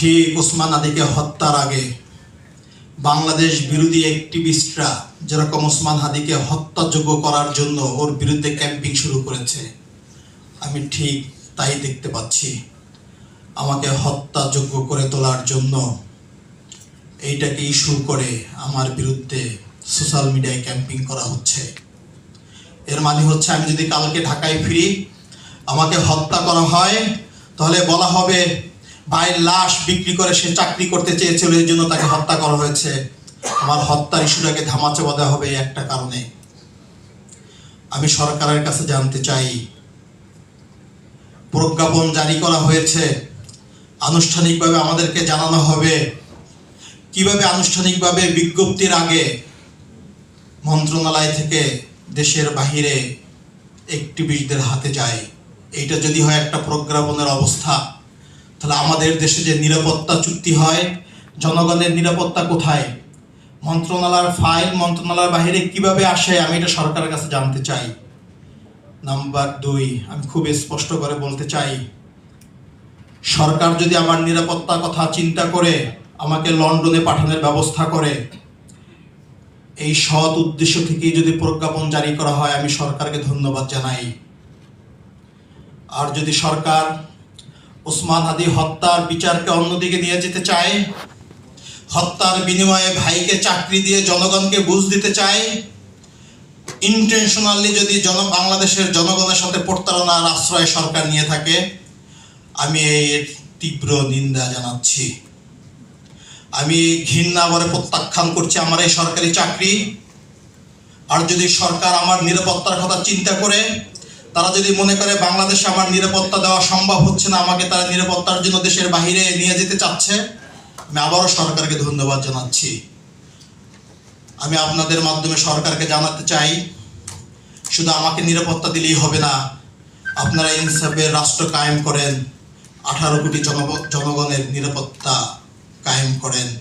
ঠিক ওসমান আদিকে হত্যার আগে বাংলাদেশ বিরোধী অ্যাক্টিভিস্টরা যেরকম ওসমান হাদিকে হত্যাযোগ্য করার জন্য ওর বিরুদ্ধে ক্যাম্পিং শুরু করেছে, আমি ঠিক তাই দেখতে পাচ্ছি। আমাকে হত্যাযোগ্য করে তোলার জন্য এইটাকে ইস্যু করে আমার বিরুদ্ধে সোশ্যাল মিডিয়ায় ক্যাম্পিং করা হচ্ছে। এর মানে হচ্ছে আমি যদি কালকে ঢাকায় ফিরি, আমাকে হত্যা করা হয়, তাহলে বলা হবে ভাইয়ের লাশ বিক্রি করে সে চাকরি করতে চেয়েছিল, এই জন্য তাকে হত্যা করা হয়েছে। আমার হত্যার ইস্যুটাকে ধামাচাপা দেওয়া হবে একটা কারণে। আমি সরকারের কাছে জানতে চাই, প্রজ্ঞাপন জারি করা হয়েছে, আনুষ্ঠানিকভাবে আমাদেরকে জানানো হবে। কীভাবে আনুষ্ঠানিকভাবে বিজ্ঞপ্তির আগে মন্ত্রণালয় থেকে দেশের বাহিরে অ্যাক্টিভিস্টদের হাতে যায়? এইটা যদি হয় একটা প্রজ্ঞাপনের অবস্থা। তাহলে আমাদের দেশে যে নিরাপত্তা চুক্তি হয়, জনগণের নিরাপত্তা কোথায়? মন্ত্রণালয়ের ফাইল মন্ত্রণালয়ের বাহিরে কীভাবে আসে, আমি এটা সরকারের কাছে জানতে চাই। নাম্বার দুই, আমি খুব স্পষ্ট করে বলতে চাই, সরকার যদি আমার নিরাপত্তার কথা চিন্তা করে, আমাকে লন্ডনে পাঠানোর ব্যবস্থা করে, এই সৎ উদ্দেশ্য থেকেই যদি প্রজ্ঞাপন জারি করা হয়, আমি সরকারকে ধন্যবাদ জানাই। আর যদি সরকার ওসমান আদি হত্যার বিচারকে অন্যদিকে নিয়ে যেতে চায়, হত্যার বিনিময়ে ভাইকে চাকরি দিয়ে জনগণকে বুঝ দিতে চায় ইন্টেনশনালি যদি জন, বাংলাদেশের জনগণের সাথে প্রতারণার আশ্রয় সরকার নিয়ে থাকে, আমি এর তীব্র নিন্দা জানাচ্ছি। আমি ঘৃণা করে প্রত্যাখ্যান করছি আমার এই সরকারি চাকরি। আর যদি সরকার আমার নিরাপত্তার কথা চিন্তা করে তারা যদি মনে করে বাংলাদেশে আমার নিরাপত্তা দেওয়া সম্ভব হচ্ছে না, আমাকে তারা নিরাপত্তার জন্য দেশের বাহিরে নিয়ে যেতে চাচ্ছে, আমি আবারও সরকারকে ধন্যবাদ জানাচ্ছি। আমি আপনাদের মাধ্যমে সরকারকে জানাতে চাই, শুধু আমাকে নিরাপত্তা দিলেই হবে না, আপনারা ইনসাফের রাষ্ট্র কায়েম করেন, আঠারো কোটি জনগ- জনগণের নিরাপত্তা কায়েম করেন।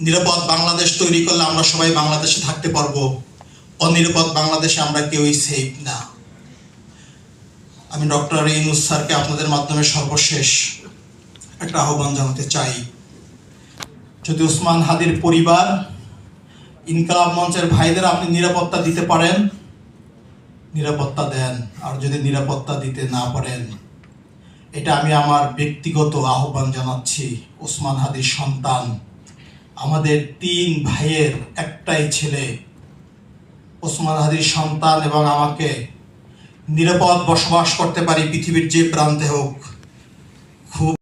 নিরাপদ বাংলাদেশ তৈরি করলে আমরা সবাই বাংলাদেশে থাকতে পারব, অনিরাপদ বাংলাদেশে আমরা কেউই সেফ না। আমি ডক্টর ইনুস স্যারকে আপনাদের মাধ্যমে সর্বশেষ একটা আহ্বান জানাতে চাই। যদি ওসমান হাদির পরিবার, ইনকালাব মঞ্চের ভাইদের আপনি নিরাপত্তা দিতে পারেন, নিরাপত্তা দেন। আর যদি নিরাপত্তা দিতে না পারেন, এটা আমি আমার ব্যক্তিগত আহ্বান জানাচ্ছি ওসমান হাদির সন্তান। আমাদের তিন ভাইয়ের একটাই ছেলে, ওসমান হাদির সন্তান এবং আমাকে নিরাপদ বসবাস করতে পারি পৃথিবীর যে প্রান্তে হোক। খুব